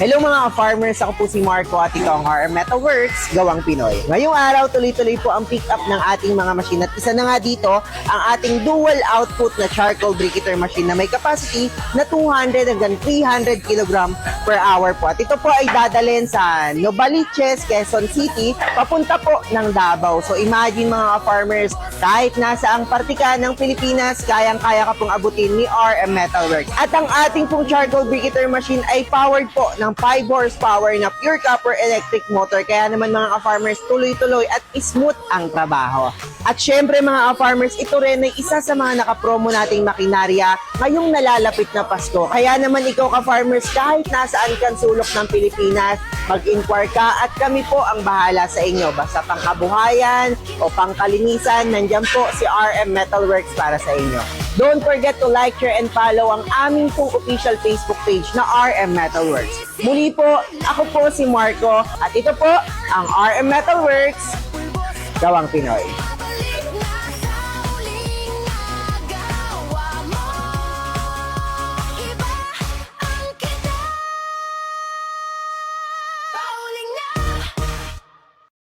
Hello mga farmers, ako po si Marco at ito ang RM Metalworks, Gawang Pinoy. Ngayong araw, tuloy-tuloy po ang pick up ng ating mga machine at isa na nga dito ang ating dual output na charcoal briqueter machine na may capacity na 200 hanggang 300 kg per hour po. At ito po ay dadalhin sa Novaliches, Quezon City, papunta po ng Davao. So imagine mga farmers, kahit nasa ang parte ka ng Pilipinas, kayang-kaya ka pong abutin ni RM Metalworks. At ang ating pong charcoal briqueter machine ay powered po ng 5 horsepower na pure copper electric motor. Kaya naman mga ka-farmers, tuloy-tuloy at smooth ang trabaho. At syempre mga ka-farmers, ito rin ay isa sa mga nakapromo nating makinarya ngayong nalalapit na Pasko. Kaya naman ikaw ka-farmers, kahit nasaan kang sulok ng Pilipinas, mag-inquire ka at kami po ang bahala sa inyo. Basta pangkabuhayan o pangkalinisan, nandyan po si RM Metalworks para sa inyo. Don't forget to like, share, and follow ang aming pong official Facebook page na RM Metalworks. Muli po, ako po si Marco at ito po ang RM Metalworks, Gawang Pinoy. Holy